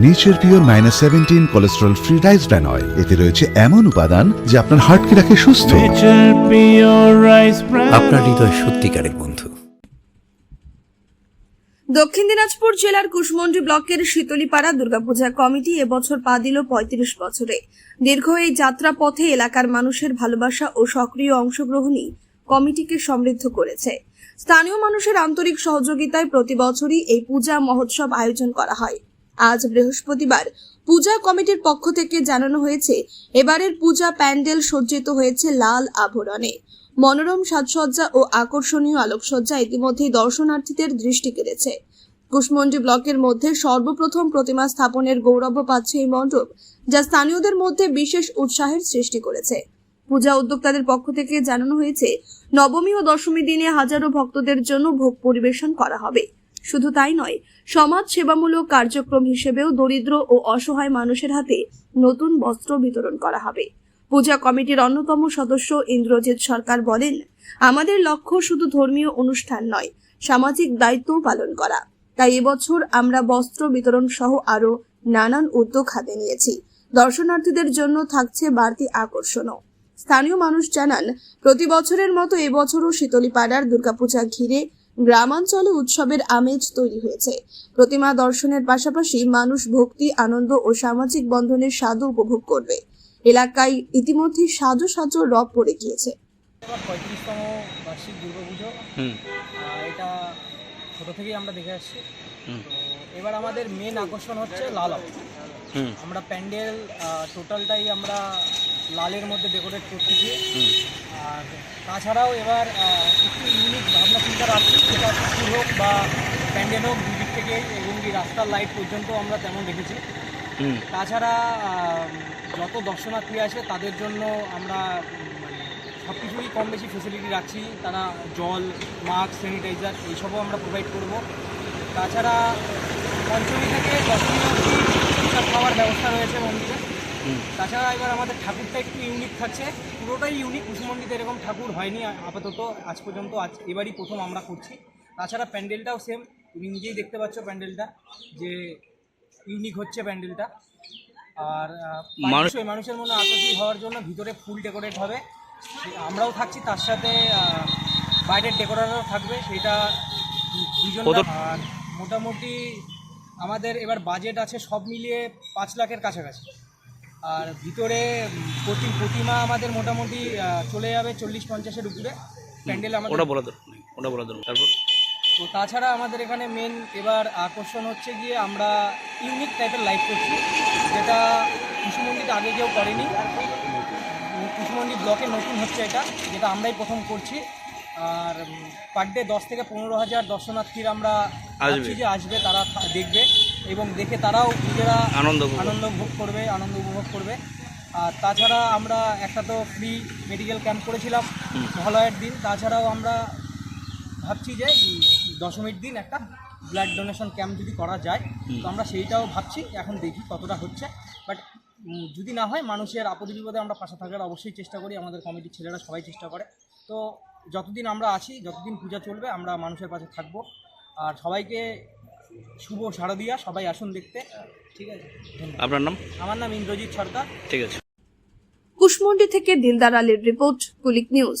Nature pure minus seventeen cholesterol free rice bran oil এতে রয়েছে এমন উপাদান যা আপনার হার্টকে রাখে সুস্থ. আপনার হৃদয় সত্যিকারের বন্ধু। দক্ষিণ দিনাজপুর জেলার কুশমন্ডি ব্লকের শীতলীপাড়া দুর্গাপূজা কমিটি এবছর পা দিল পঁয়ত্রিশ বছরে। দীর্ঘ এই যাত্রা পথে এলাকার মানুষের ভালোবাসা ও সক্রিয় অংশগ্রহণই কমিটিকে সমৃদ্ধ করেছে। স্থানীয় মানুষের আন্তরিক সহযোগিতায় প্রতি বছরই এই পূজা মহোৎসব আয়োজন করা হয়। আজ বৃহস্পতিবার পূজা কমিটির পক্ষ থেকে জানানো হয়েছে, এবারের পূজা প্যান্ডেল সজ্জিত হয়েছে লাল আভরণে। মনোরম সাজসজ্জা ও আকর্ষণীয় আলোকসজ্জা ইতিমধ্যেই দর্শনার্থীদের দৃষ্টি কেড়েছে। কুশমন্ডি ব্লকের মধ্যে সর্বপ্রথম প্রতিমা স্থাপনের গৌরব পাচ্ছে এই মণ্ডপ, যা স্থানীয়দের মধ্যে বিশেষ উৎসাহের সৃষ্টি করেছে। পূজা উদ্যোক্তাদের পক্ষ থেকে জানানো হয়েছে, নবমী ও দশমী দিনে হাজারো ভক্তদের জন্য ভোগ পরিবেশন করা হবে। শুধু তাই নয়, সমাজ সেবামূলক কার্যক্রম হিসেবেও দরিদ্র ও অসহায় মানুষের হাতে নতুন বস্ত্র বিতরণ করা হবে। পূজা কমিটির অন্যতম সদস্য ইন্দ্রজিৎ সরকার বলেন, আমাদের লক্ষ্য শুধু ধর্মীয় অনুষ্ঠান নয়, সামাজিক দায়িত্বও পালন করা। তাই এবছর আমরা বস্ত্র বিতরণ সহ আরও নানান উদ্যোগ হাতে নিয়েছি। দর্শনার্থীদের জন্য থাকছে বাড়তি আকর্ষণও। স্থানীয় মানুষ জানান, প্রতি বছরের মতো এবছরও শীতলীপাড়ার দুর্গাপূজা ঘিরে গ্রামাঞ্চলে উৎসবের আমেজ তৈরি হয়েছে। প্রতিমা দর্শনের পাশাপাশি মানুষ ভক্তি আনন্দ ও সামাজিক বন্ধনের স্বাদও উপভোগ করবে। এলাকায় ইতিমধ্যে সাজো সাজো রব পড়ে গিয়েছে। পঁয়ত্রিশতম বার্ষিক দুর্গাপুজো। হুম। এটা ছোটো থেকেই আমরা দেখে আসছি। এবার আমাদের মেন আকর্ষণ হচ্ছে লাল আমরা প্যান্ডেল টোটালটাই আমরা লালের মধ্যে ডেকোরেট করতেছি। আর তাছাড়াও এবার একটু ইউনিক ভাবনা চিন্তা রাখছি সেটা হচ্ছে হোক বা প্যান্ডেল হোক দুদিক থেকে এবং কি রাস্তার লাইট পর্যন্ত আমরা তেমন রেখেছি হুম। তাছাড়া যত দর্শনার্থী আসে তাদের জন্য আমরা মানে সব কিছুই কম বেশি ফেসিলিটি রাখছি। তারা জল মাস্ক স্যানিটাইজার এইসবও আমরা প্রোভাইড করব। তাছাড়া পঞ্চমী থেকে দশমী অবধি খাওয়ার ব্যবস্থা রয়েছে মন্দিরে। তাছাড়া এবার আমাদের ঠাকুরটা একটু ইউনিক থাকছে। পুরোটাই ইউনিক কুসুমন্ডিতে এরকম ঠাকুর হয়নি আপাতত আজ পর্যন্ত আজ এবারই প্রথম আমরা করছি। তাছাড়া প্যান্ডেলটাও সেম তুমি নিজেই দেখতে পাচ্ছ প্যান্ডেলটা যে ইউনিক হচ্ছে প্যান্ডেলটা। আর মানুষ- মানুষ মানুষের মনে আকর্ষিত হওয়ার জন্য ভিতরে ফুল ডেকোরেট হবে। আমরাও থাকছি তার সাথে বাইরের ডেকোরেটরও থাকবে সেটা দুজন আর মোটামুটি আমাদের এবার বাজেট আছে সব মিলিয়ে পাঁচ লাখের কাছাকাছি। আর ভিতরে প্রতি প্রতিমা আমাদের মোটামুটি চলে যাবে চল্লিশ পঞ্চাশের উপরে। প্যান্ডেল আমাদের ওটা বলা দরকার ওটা বলা দরকার তারপর? তো তাছাড়া আমাদের এখানে মেন এবার আকর্ষণ হচ্ছে গিয়ে আমরা ইউনিক টাইপের লাইভ করছি যেটা কুসুমন্ডিতে আগে কেউ করেনি। কুসুমন্ডি ব্লকে নতুন হচ্ছে এটা যেটা আমরাই প্রথম করছি। আর পার ডে দশ থেকে পনেরো হাজার দর্শনার্থীর আমরা। যে আসবে তারা দেখবে এবং দেখে তারাও নিজেরা আনন্দ আনন্দ ভোগ করবে আনন্দ উপভোগ করবে। আর তাছাড়া আমরা একটা তো ফ্রি মেডিকেল ক্যাম্প করেছিলাম মহালয়ের দিন। তাছাড়াও আমরা ভাবছি যে দশমীর দিন একটা ব্লাড ডোনেশন ক্যাম্প যদি করা যায় তো আমরা সেইটাও ভাবছি। এখন দেখি কতটা হচ্ছে। বাট যদি না হয় মানুষের আপদে বিপদে আমরা পাশে থাকার অবশ্যই চেষ্টা করি। আমাদের কমিটির ছেলেরা সবাই চেষ্টা করে। তো যতদিন আমরা আছি যতদিন পূজা চলবে আমরা মানুষের পাশে থাকব। আর সবাইকে শুভ শারদিয়া সবাই আসুন দেখতে। ঠিক আছে? আপনার নাম? আমার নাম ইন্দ্রজিৎ সরকার ঠিক আছে। কুশমন্ডি থেকে দিলদার আলীর রিপোর্ট কুলিক নিউজ।